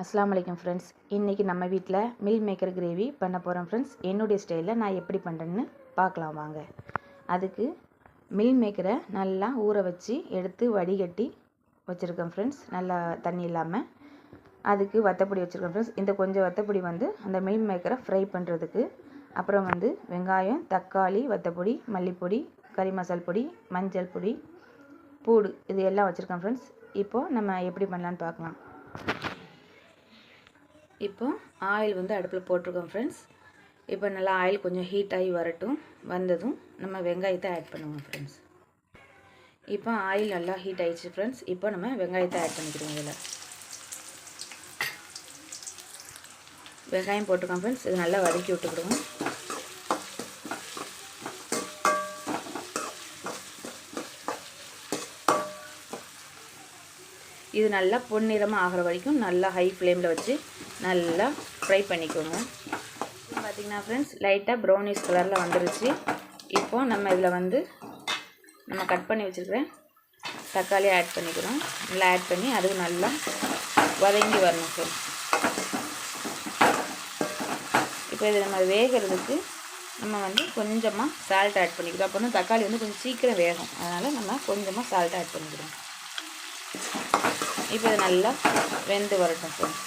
அஸ்லாம் வலைக்கம் ஃப்ரெண்ட்ஸ் இன்றைக்கி நம்ம வீட்டில் மில் மேக்கர் கிரேவி பண்ண போகிறோம் ஃப்ரெண்ட்ஸ் என்னுடைய ஸ்டைலில் நான் எப்படி பண்ணுறேன்னு பார்க்கலாம் வாங்க. அதுக்கு மில் மேக்கரை நல்லா ஊற வச்சு எடுத்து வடிகட்டி வச்சுருக்கேன் ஃப்ரெண்ட்ஸ் நல்லா தண்ணி இல்லாமல் அதுக்கு வத்தப்பொடி வச்சுருக்கேன் ஃப்ரெண்ட்ஸ் இந்த கொஞ்சம் வத்தப்பொடி வந்து அந்த மில் மேக்கரை ஃப்ரை பண்ணுறதுக்கு அப்புறம் வந்து வெங்காயம் தக்காளி வத்தப்பொடி மல்லிப்பொடி கறி மசால் பொடி மஞ்சள் பொடி பூடு இது எல்லாம் வச்சுருக்கேன் ஃப்ரெண்ட்ஸ் இப்போது நம்ம எப்படி பண்ணலான்னு பார்க்கலாம். இப்போ ஆயில் வந்து அடுப்பில் போட்டிருக்கோம் ஃப்ரெண்ட்ஸ் இப்போ நல்லா ஆயில் கொஞ்சம் ஹீட் ஆகி வரட்டும். வந்ததும் நம்ம வெங்காயத்தை ஆட் பண்ணுவோம் ஃப்ரெண்ட்ஸ் இப்போ ஆயில் நல்லா ஹீட் ஆகிடுச்சு ஃப்ரெண்ட்ஸ் இப்போ நம்ம வெங்காயத்தை ஆட் பண்ணிக்கிறோம் இதில். வெங்காயம் போட்டுக்கோம் ஃப்ரெண்ட்ஸ் இது நல்லா வதக்கி விட்டுக்கிடுவோம். இது நல்லா பொன்னிறமாக ஆகிற வரைக்கும் நல்லா ஹை ஃப்ளேமில் வச்சு நல்லா ஃப்ரை பண்ணிக்கோங்க. பார்த்திங்கன்னா ஃப்ரெண்ட்ஸ் லைட்டாக ப்ரௌனிஷ் கலரில் வந்துருச்சு. இப்போது நம்ம இதில் வந்து நம்ம கட் பண்ணி வச்சுருக்கிறேன் தக்காளி ஆட் பண்ணிக்கிறோம். நல்லா ஆட் பண்ணி அதுவும் நல்லா வதங்கி வரணும் ஃப்ரெண்ட்ஸ் இப்போ இது நம்ம வேகிறதுக்கு நம்ம வந்து கொஞ்சமாக சால்ட் ஆட் பண்ணிக்கிறோம். அப்போ வந்து தக்காளி வந்து கொஞ்சம் சீக்கிரம் வேகும். அதனால் நம்ம கொஞ்சமாக சால்ட் ஆட் பண்ணிக்கிறோம். இப்போ இது நல்லா வெந்து வரட்டும் ஃப்ரெண்ட்ஸ்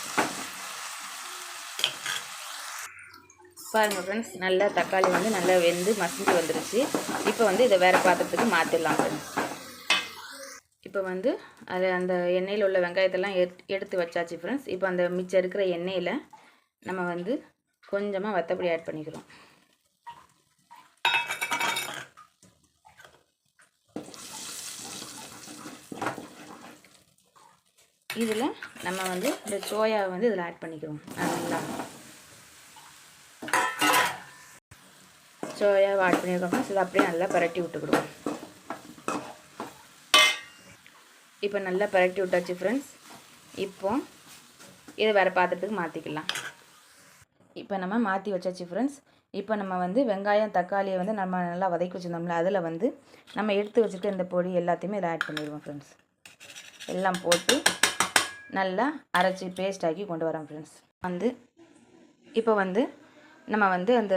பாருங்கள் ஃப்ரெண்ட்ஸ் நல்லா தக்காளி வந்து நல்லா வெந்து மசிஞ்சு வந்துருச்சு. இப்போ வந்து இதை வேறு பாத்திரத்துக்கு மாற்றிடலாம் ஃப்ரெண்ட்ஸ் இப்போ வந்து அது அந்த எண்ணெயில் உள்ள வெங்காயத்தெல்லாம் எடுத்து வச்சாச்சு ஃப்ரெண்ட்ஸ் இப்போ அந்த மிச்சம் இருக்கிற எண்ணெயில் நம்ம வந்து கொஞ்சமாக வத்தப்படி ஆட் பண்ணிக்கிறோம். இதில் நம்ம வந்து இந்த சோயாவை வந்து இதில் ஆட் பண்ணிக்கிறோம். நல்லா. சோயாவை ஆட் பண்ணியிருக்கோம் இதை அப்படியே நல்லா பரட்டி விட்டுக்கிடுவோம். இப்போ நல்லா பரட்டி விட்டாச்சு ஃப்ரெண்ட்ஸ் இப்போ இதை வேறு பாத்திரத்துக்கு மாற்றிக்கலாம் இப்போ நம்ம மாற்றி வச்சாச்சு ஃப்ரெண்ட்ஸ் இப்போ நம்ம வந்து வெங்காயம் தக்காளியை வந்து நம்ம நல்லா வதக்கி வச்சுருந்தோம்ல அதில் வந்து நம்ம எடுத்து வச்சுருக்க இந்த பொடி எல்லாத்தையுமே இதில் ஆட் பண்ணிடுவோம் ஃப்ரெண்ட்ஸ் எல்லாம் போட்டு நல்லா அரைச்சி பேஸ்ட் ஆக்கி கொண்டு வரோம் ஃப்ரெண்ட்ஸ் வந்து இப்போ வந்து நம்ம வந்து அந்த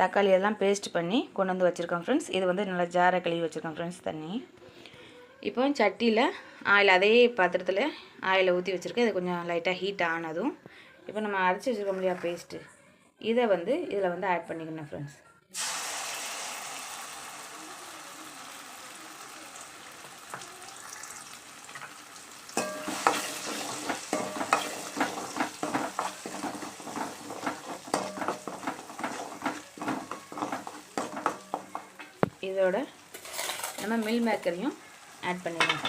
தக்காளி எல்லாம் பேஸ்ட் பண்ணி கொண்டு வந்து வச்சுருக்கோம் ஃப்ரெண்ட்ஸ் இது வந்து நல்லா ஜாரை கழுவி வச்சுருக்கோம் ஃப்ரெண்ட்ஸ் தண்ணி. இப்போ சட்டியில் ஆயில் அதே பாத்திரத்தில் ஆயிலை ஊற்றி வச்சுருக்கேன். இது கொஞ்சம் லைட்டாக ஹீட் ஆனதும். இப்போ நம்ம அரைச்சி வச்சுருக்கோம் இல்லையா பேஸ்ட்டு இதை வந்து இதில் வந்து ஆட் பண்ணிக்கணும் ஃப்ரெண்ட்ஸ் இதோட நம்ம மில் மேக்கரையும் ஆட் பண்ணிடலாம்.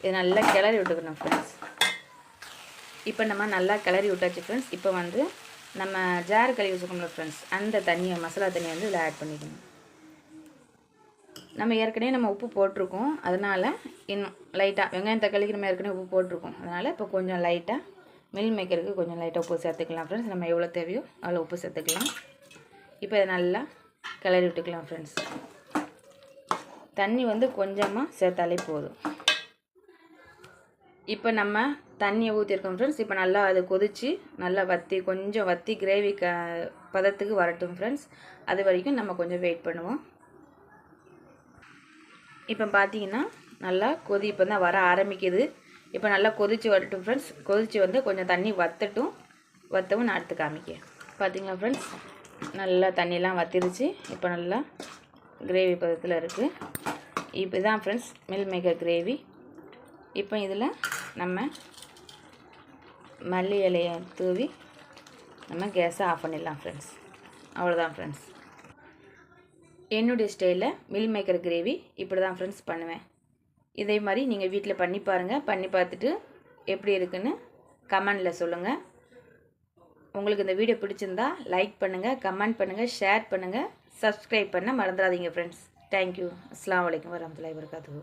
இது நல்லா கிளறி விட்டுக்கணும் ஃப்ரெண்ட்ஸ் இப்போ நம்ம நல்லா கிளறி விட்டாச்சு ஃப்ரெண்ட்ஸ் இப்போ வந்து நம்ம ஜார் கழுவி வச்சுக்கோங்களேன் ஃப்ரெண்ட்ஸ் அந்த தண்ணியை மசாலா தண்ணியை வந்து இதில் ஆட் பண்ணிக்கணும். நம்ம ஏற்கனவே நம்ம உப்பு போட்டிருக்கோம். அதனால் இன்னும் லைட்டாக வெங்காயம் தக்காளிக்கு நம்ம ஏற்கனவே உப்பு போட்டிருக்கோம். அதனால் இப்போ கொஞ்சம் லைட்டாக மில் மேக்கருக்கு கொஞ்சம் லைட்டாக உப்பு சேர்த்துக்கலாம் ஃப்ரெண்ட்ஸ் நம்ம எவ்வளோ தேவையோ அவ்வளோ உப்பு சேர்த்துக்கலாம். இப்போ இதை நல்லா கிளறி விட்டுக்கலாம் ஃப்ரெண்ட்ஸ் தண்ணி வந்து கொஞ்சமாக சேர்த்தாலே போதும். இப்போ நம்ம தண்ணியை ஊற்றிருக்கோம் ஃப்ரெண்ட்ஸ் இப்போ நல்லா அது கொதித்து நல்லா வற்றி கொஞ்சம் வற்றி கிரேவி க பதத்துக்கு வரட்டும் ஃப்ரெண்ட்ஸ் அது வரைக்கும் நம்ம கொஞ்சம் வெயிட் பண்ணுவோம். இப்போ பார்த்தீங்கன்னா நல்லா கொதி இப்போ தான் வர ஆரம்பிக்குது. இப்போ நல்லா கொதித்து வரட்டும் ஃப்ரெண்ட்ஸ் கொதித்து வந்து கொஞ்சம் தண்ணி வத்தட்டும். வத்தவும் நான் எடுத்து காமிக்கேன் பார்த்தீங்களா ஃப்ரெண்ட்ஸ் நல்லா தண்ணியெலாம் வத்திருச்சு. இப்போ நல்லா கிரேவி பதத்தில் இருக்குது இப்போ தான் ஃப்ரெண்ட்ஸ் மில் மேக்கர் கிரேவி இப்போ இதில் நம்ம மல்லி இலையை தூவி நம்ம கேஸை ஆஃப் பண்ணிடலாம் ஃப்ரெண்ட்ஸ் அவ்வளோதான் ஃப்ரெண்ட்ஸ் என்னுடைய ஸ்டைலில் மில் மேக்கர் கிரேவி இப்படி தான் ஃப்ரெண்ட்ஸ் பண்ணுவேன். இதே மாதிரி நீங்கள் வீட்டில் பண்ணி பாருங்கள் பண்ணி பார்த்துட்டு எப்படி இருக்குன்னு கமெண்டில் சொல்லுங்கள் உங்களுக்கு இந்த வீடியோ பிடிச்சிருந்தா லைக் பண்ணுங்கள் கமெண்ட் பண்ணுங்கள் ஷேர் பண்ணுங்கள் சப்ஸ்கிரைப் பண்ண மறந்துடாதீங்க ஃப்ரெண்ட்ஸ் தேங்க்யூ அஸ்லாம் வலைக்கம் வரமத்துல வரகாத்து